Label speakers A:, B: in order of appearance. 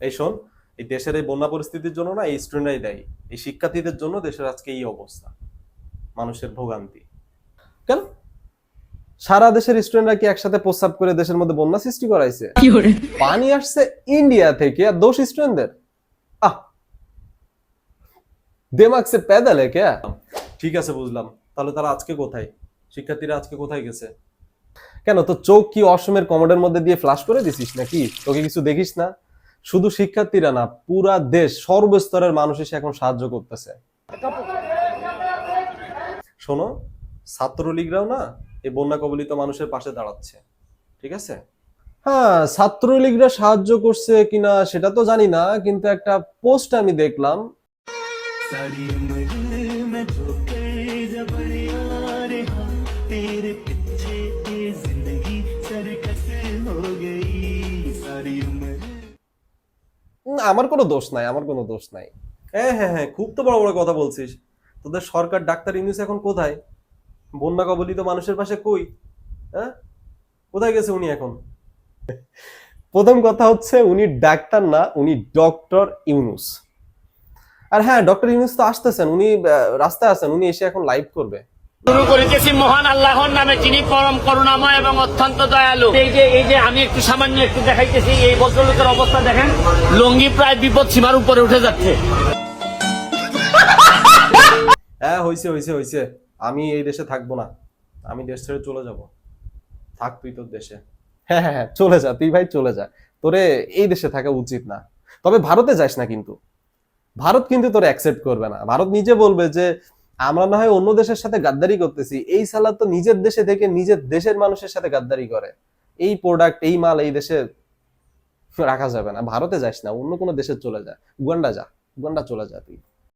A: এই শোন এই দেশের এই বন্যা পরিস্থিতির জন্য না এই স্টুডেন্টরাই দেয়। এই শিক্ষার্থীদের জন্য দেশের আজকে এই অবস্থা। মানুষের ভোগান্তি। কেন? সারা দেশের স্টুডেন্টরা কি একসাথে প্রস্তাব করে দেশের মধ্যে বন্যা সৃষ্টি করাইছে? পানি আসছে ইন্ডিয়া থেকে আর দোষ স্টুডেন্টদের আহ! দেমাগ সে প্যাদালে কে ঠিক আছে বুঝলাম। তাহলে তারা আজকে কোথায়? শিক্ষার্থীরা আজকে কোথায় গেছে? কেন তো চোখ কি অসমের কমোডের মধ্যে দিয়ে ফ্লাশ করে দিছিস নাকি? তোকে কিছু দেখিস না? শুধু শিক্ষার্থীরা না পুরা দেশ সর্বস্তরের মানুষ এসে এখন সাহায্য করতেছে শোনো ছাত্রলীগরাও না এই বন্যা কবলিত মানুষের পাশে দাঁড়াচ্ছে ঠিক আছে হ্যাঁ ছাত্রলীগরা সাহায্য করছে কিনা সেটা তো জানি না কিন্তু একটা পোস্ট আমি দেখলাম
B: सारी उम्र मैं ठोकर जबर यार हाँ तेरे पीछे ये जिंदगी सरकस हो गई
A: আমার কোনো দোষ নাই আমার কোনো দোষ নাই। হ্যাঁ হ্যাঁ হ্যাঁ খুব তো বড় বড় কথা বলছিস। তোদের সরকার ডাক্তার ইউনিস এখন কোথায়? বন্যা কবলিত মানুষের পাশে কই? হ্যাঁ? কোথায় গেছে উনি এখন? প্রথম কথা হচ্ছে উনি ডাক্তার না উনি ডক্টর ইউনুস। আর হ্যাঁ ডক্টর ইউনুস তো আসতেছেন উনি রাস্তায় আছেন উনি এসে এখন লাইভ করবে।
C: শুরু করিতেছি মহান আল্লাহর নামে যিনি পরম করুণাময় এবং অত্যন্ত দয়ালু। এই যে এই যে আমি একটু সামান্য একটু দেখাইতেছি এই ভদ্রলোকের অবস্থা দেখেন লঙ্গি প্রায় বিপদ সীমার উপরে উঠে যাচ্ছে।
A: হ্যাঁ হয়েছে হয়েছে হয়েছে আমি এই দেশে থাকব না। আমি দেশ ছেড়ে চলে যাব। থাক তুই তোর দেশে। হ্যাঁ হ্যাঁ হ্যাঁ, চলে যা তুই ভাই চলে যা। তোরে এই দেশে থাকা উচিত না। তবে ভারতে যাস না কিন্তু। ভারত কিন্তু তোরে অ্যাকসেপ্ট করবে না। ভারত নিজে বলবে যে আমরা না হয় অন্য দেশের সাথে গাদ্দারি করতেছি। এই সালাদ তো নিজের দেশে থেকে নিজের দেশের মানুষের সাথে গাদ্দারি করে। এই প্রোডাক্ট এই মাল এই দেশে রাখা যাবে না। ভারতে যাস না, অন্য কোনো দেশে চলে যা। উগান্ডা যা, উগান্ডা চলে যা তুই।